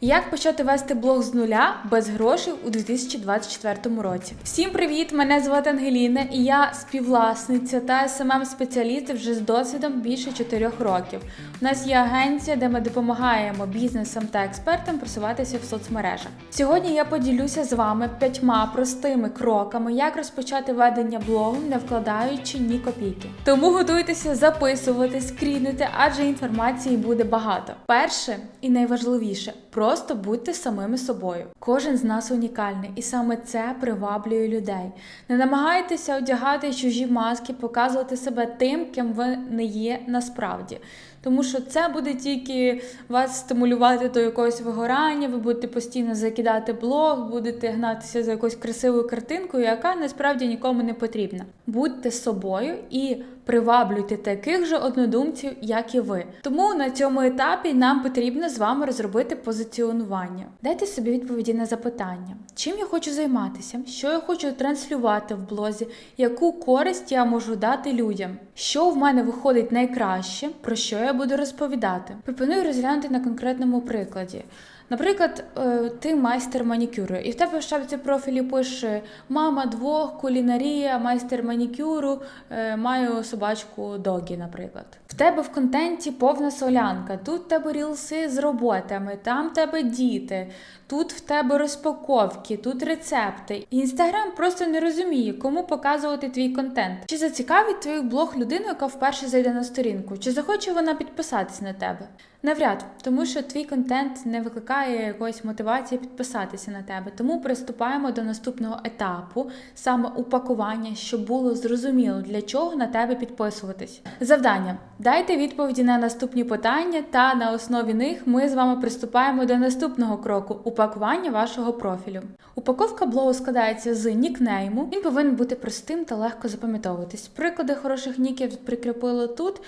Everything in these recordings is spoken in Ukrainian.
Як почати вести блог з нуля без грошей у 2024 році? Всім привіт! Мене звати Ангеліна, і я співвласниця та смм спеціаліст вже з досвідом більше 4 років. У нас є агенція, де ми допомагаємо бізнесам та експертам просуватися в соцмережах. Сьогодні я поділюся з вами п'ятьма простими кроками, як розпочати ведення блогу, не вкладаючи ні копійки. Тому готуйтеся записувати, скрінити, адже інформації буде багато. Перше і найважливіше просто будьте самими собою. Кожен з нас унікальний, і саме це приваблює людей. Не намагайтеся одягати чужі маски, показувати себе тим, ким ви не є насправді. Тому що це буде тільки вас стимулювати до якогось вигорання, ви будете постійно закидати блог, будете гнатися за якоюсь красивою картинкою, яка насправді нікому не потрібна. Будьте собою і приваблюйте таких же однодумців, як і ви. Тому на цьому етапі нам потрібно з вами розробити позиціонування. Дайте собі відповіді на запитання, чим я хочу займатися, що я хочу транслювати в блозі, яку користь я можу дати людям, що в мене виходить найкраще, про що я буду розповідати. Пропоную розглянути на конкретному прикладі. Наприклад, е, ти майстер манікюру, і в тебе в шапці профілі пише мама двох, кулінарія, майстер манікюру, е, маю собачку догі, наприклад. В тебе в контенті повна солянка. Тут в тебе рілси з роботами, там в тебе діти, тут в тебе розпаковки, тут рецепти. Інстаграм просто не розуміє, кому показувати твій контент. Чи зацікавить твій блог людину, яка вперше зайде на сторінку, чи захоче вона підписатись на тебе? Навряд, тому що твій контент не викликає якоїсь мотивації підписатися на тебе. Тому приступаємо до наступного етапу, саме упакування, щоб було зрозуміло, для чого на тебе підписуватись. Завдання: дайте відповіді на наступні питання, та на основі них ми з вами приступаємо до наступного кроку упакування вашого профілю. Упаковка блогу складається з нікнейму. Він повинен бути простим та легко запам'ятовуватись. Приклади хороших ніків прикріпили тут.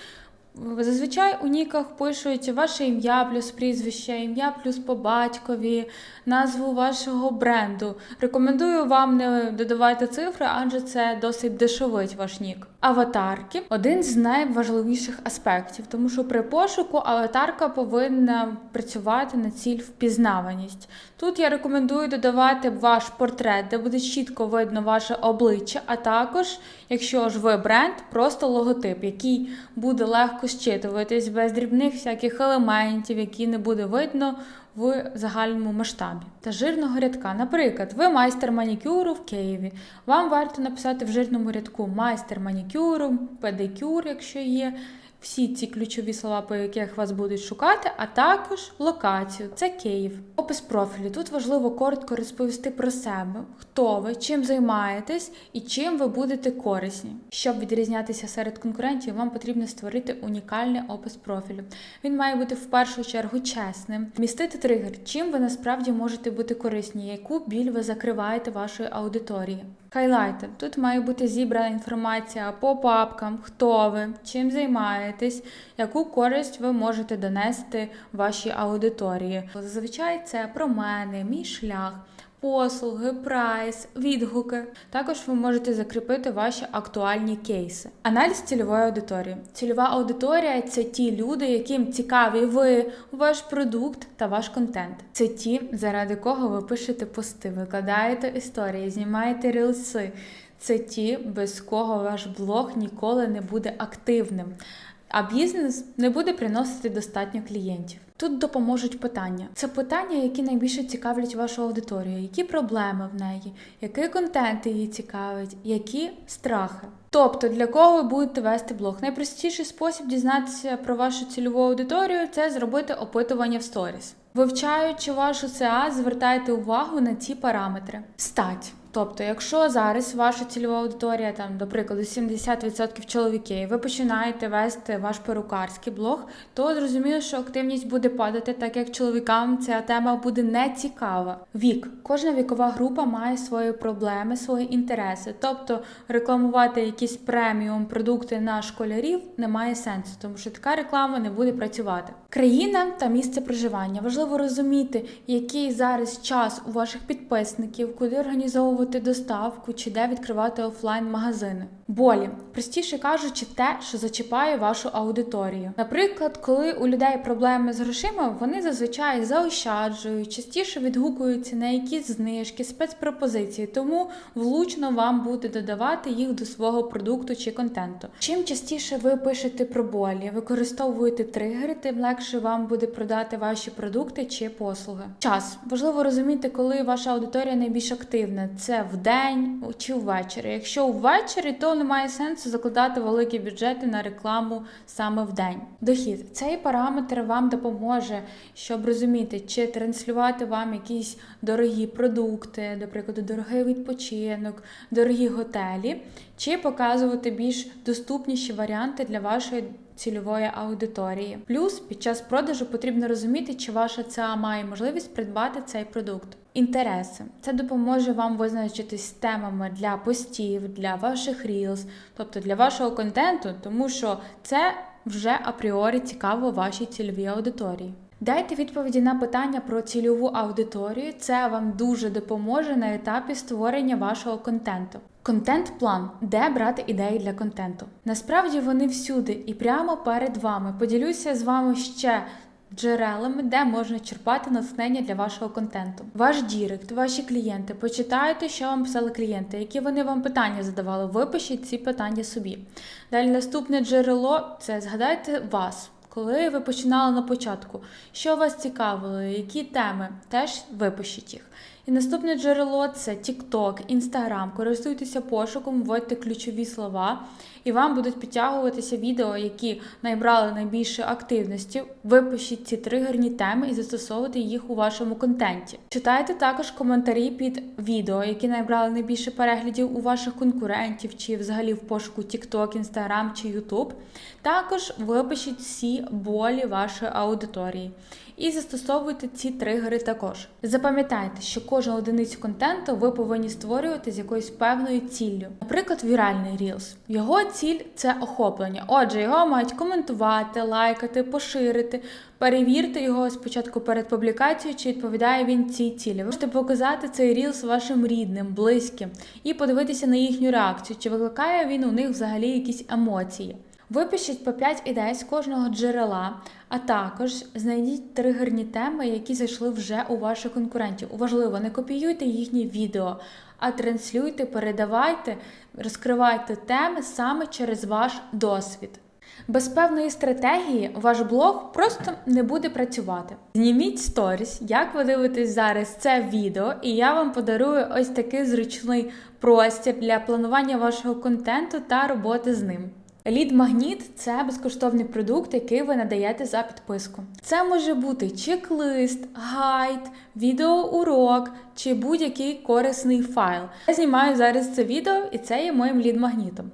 Зазвичай у ніках пишуть ваше ім'я плюс прізвище, ім'я плюс по батькові, назву вашого бренду. Рекомендую вам не додавати цифри, адже це досить дешевить ваш нік. Аватарки один з найважливіших аспектів, тому що при пошуку аватарка повинна працювати на ціль впізнаваність. Тут я рекомендую додавати ваш портрет, де буде чітко видно ваше обличчя, а також, якщо ж ви бренд, просто логотип, який буде легко щитуватись без дрібних всяких елементів, які не буде видно в загальному масштабі. Та жирного рядка. Наприклад, ви майстер манікюру в Києві. Вам варто написати в жирному рядку майстер манікюру, педикюр, якщо є. Всі ці ключові слова, по яких вас будуть шукати, а також локацію. Це Київ. Опис профілю. Тут важливо коротко розповісти про себе, хто ви, чим займаєтесь і чим ви будете корисні. Щоб відрізнятися серед конкурентів, вам потрібно створити унікальний опис профілю. Він має бути в першу чергу чесним, містити тригер, чим ви насправді можете бути корисні, яку біль ви закриваєте вашої аудиторії. Хайлайти. Тут має бути зібрана інформація по папкам, хто ви, чим займаєтесь, яку користь ви можете донести вашій аудиторії. Зазвичай це про мене, мій шлях. Послуги, прайс, відгуки. Також ви можете закріпити ваші актуальні кейси. Аналіз цільової аудиторії. Цільова аудиторія це ті люди, яким цікаві ви, ваш продукт та ваш контент. Це ті, заради кого ви пишете пости, викладаєте історії, знімаєте рілси. Це ті, без кого ваш блог ніколи не буде активним. А бізнес не буде приносити достатньо клієнтів. Тут допоможуть питання. Це питання, які найбільше цікавлять вашу аудиторію, які проблеми в неї, який контент її цікавить, які страхи. Тобто, для кого ви будете вести блог? Найпростіший спосіб дізнатися про вашу цільову аудиторію це зробити опитування в сторіс. Вивчаючи вашу СА, звертайте увагу на ці параметри. Стать. Тобто, якщо зараз ваша цільова аудиторія, там, до прикладу, 70% чоловіки, ви починаєте вести ваш перукарський блог, то зрозуміло, що активність буде падати, так як чоловікам ця тема буде не цікава. Вік. Кожна вікова група має свої проблеми, свої інтереси. Тобто рекламувати якісь преміум продукти на школярів немає сенсу, тому що така реклама не буде працювати. Країна та місце проживання. Важливо розуміти, який зараз час у ваших підписників, куди організовувати організовувати доставку чи де відкривати офлайн-магазини. Болі, простіше кажучи, те, що зачіпає вашу аудиторію. Наприклад, коли у людей проблеми з грошима, вони зазвичай заощаджують, частіше відгукуються на якісь знижки, спецпропозиції, тому влучно вам буде додавати їх до свого продукту чи контенту. Чим частіше ви пишете про болі, використовуєте тригери, тим легше вам буде продати ваші продукти чи послуги. Час важливо розуміти, коли ваша аудиторія найбільш активна. Це вдень чи ввечері. Якщо ввечері, то немає сенсу закладати великі бюджети на рекламу саме в день. Дохід цей параметр вам допоможе, щоб розуміти, чи транслювати вам якісь дорогі продукти, до прикладу, дорогий відпочинок, дорогі готелі, чи показувати більш доступніші варіанти для вашої цільової аудиторії. Плюс під час продажу потрібно розуміти, чи ваша ЦА має можливість придбати цей продукт. Інтереси це допоможе вам визначитись темами для постів, для ваших reels, тобто для вашого контенту, тому що це вже апріорі цікаво вашій цільовій аудиторії. Дайте відповіді на питання про цільову аудиторію. Це вам дуже допоможе на етапі створення вашого контенту. Контент-план, де брати ідеї для контенту. Насправді вони всюди і прямо перед вами. Поділюся з вами ще джерелами, де можна черпати натхнення для вашого контенту. Ваш дірект, ваші клієнти. Почитайте, що вам писали клієнти, які вони вам питання задавали. Випишіть ці питання собі. Далі наступне джерело це згадайте вас. Коли ви починали на початку, що вас цікавило, які теми, теж випишіть їх. І наступне джерело це TikTok, Instagram. Користуйтеся пошуком, вводьте ключові слова, і вам будуть підтягуватися відео, які набрали найбільше активності. Випишіть ці тригерні теми і застосовуйте їх у вашому контенті. Читайте також коментарі під відео, які набрали найбільше переглядів у ваших конкурентів, чи взагалі в пошуку TikTok, Instagram чи YouTube. Також випишіть всі болі вашої аудиторії. І застосовуйте ці тригери також. Запам'ятайте, що кожну одиницю контенту ви повинні створювати з якоюсь певною ціллю. Наприклад, віральний Reels. Його ціль це охоплення. Отже, його мають коментувати, лайкати, поширити. Перевірте його спочатку перед публікацією, чи відповідає він цій цілі. Ви можете показати цей рілс вашим рідним, близьким і подивитися на їхню реакцію, чи викликає він у них взагалі якісь емоції. Випишіть по 5 ідей з кожного джерела, а також знайдіть тригерні теми, які зайшли вже у ваших конкурентів. Важливо, не копіюйте їхні відео, а транслюйте, передавайте, розкривайте теми саме через ваш досвід. Без певної стратегії ваш блог просто не буде працювати. Зніміть сторіс, як ви дивитесь зараз це відео, і я вам подарую ось такий зручний простір для планування вашого контенту та роботи з ним. Лід Магніт це безкоштовний продукт, який ви надаєте за підписку. Це може бути чек-лист, гайд, відеоурок чи будь-який корисний файл. Я знімаю зараз це відео, і це є моїм лід-магнітом.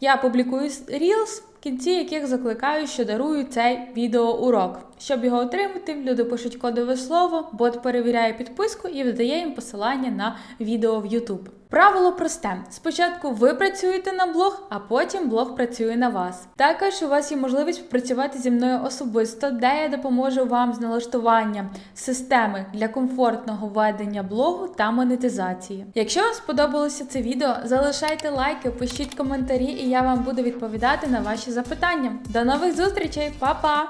Я публікую Reels, кінці яких закликаю, що дарую цей відеоурок. Щоб його отримати, люди пишуть кодове слово, бот перевіряє підписку і видає їм посилання на відео в YouTube. Правило просте: спочатку ви працюєте на блог, а потім блог працює на вас. Також у вас є можливість працювати зі мною особисто, де я допоможу вам з налаштуванням системи для комфортного ведення блогу та монетизації. Якщо вам сподобалося це відео, залишайте лайки, пишіть коментарі, і я вам буду відповідати на ваші запитання. До нових зустрічей, Па-па!